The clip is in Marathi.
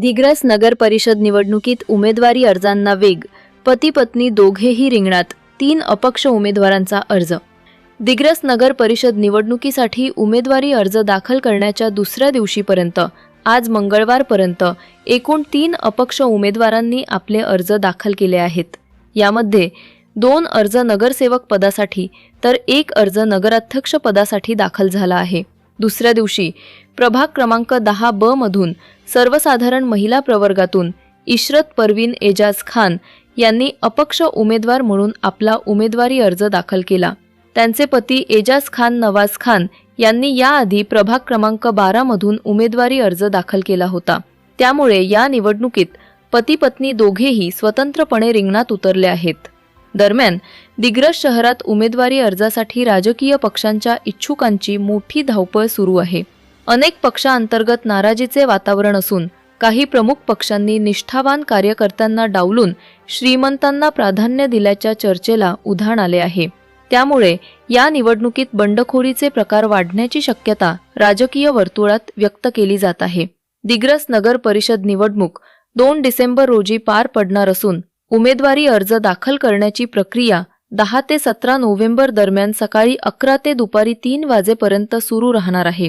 दिग्रस नगर परिषद निवडणुकीत उमेदवारी अर्जांना वेग. पती पत्नी दोघेही रिंगणात. तीन अपक्ष उमेदवारांचा अर्ज. दिग्रस नगर परिषद निवडणुकीसाठी उमेदवारी अर्ज दाखल करण्याच्या दुसऱ्या दिवशीपर्यंत आज मंगळवारपर्यंत एकूण तीन अपक्ष उमेदवारांनी आपले अर्ज दाखल केले आहेत. यामध्ये दोन अर्ज नगरसेवक पदासाठी तर एक अर्ज नगराध्यक्ष पदासाठी दाखल झाला आहे. दुसऱ्या दिवशी प्रभाग क्रमांक दहा ब मधून सर्वसाधारण महिला प्रवर्गातून इशरत परवीन एजाज खान यांनी अपक्ष उमेदवार म्हणून आपला उमेदवारी अर्ज दाखल केला. त्यांचे पती एजाज खान नवाज खान यांनी याआधी प्रभाग क्रमांक बारामधून उमेदवारी अर्ज दाखल केला होता. त्यामुळे या निवडणुकीत पती पत्नी दोघेही स्वतंत्रपणे रिंगणात उतरले आहेत. दरम्यान दिग्रस शहरात उमेदवारी अर्जासाठी राजकीय पक्षांच्या इच्छुकांची मोठी धावपळ सुरू आहे. अनेक पक्षांतर्गत नाराजीचे वातावरण असून काही प्रमुख पक्षांनी निष्ठावान कार्यकर्त्यांना डावलून श्रीमंतांना प्राधान्य दिल्याच्या चर्चेला उधाण आले आहे. त्यामुळे या निवडणुकीत बंडखोरीचे प्रकार वाढण्याची शक्यता राजकीय वर्तुळात व्यक्त केली जात आहे. दिग्रस नगर परिषद निवडणूक दोन डिसेंबर रोजी पार पडणार असून उमेदवारी अर्ज दाखल करण्याची प्रक्रिया दहा ते सतरा नोव्हेंबर दरम्यान सकाळी अकरा ते दुपारी तीन वाजेपर्यंत सुरू राहणार आहे.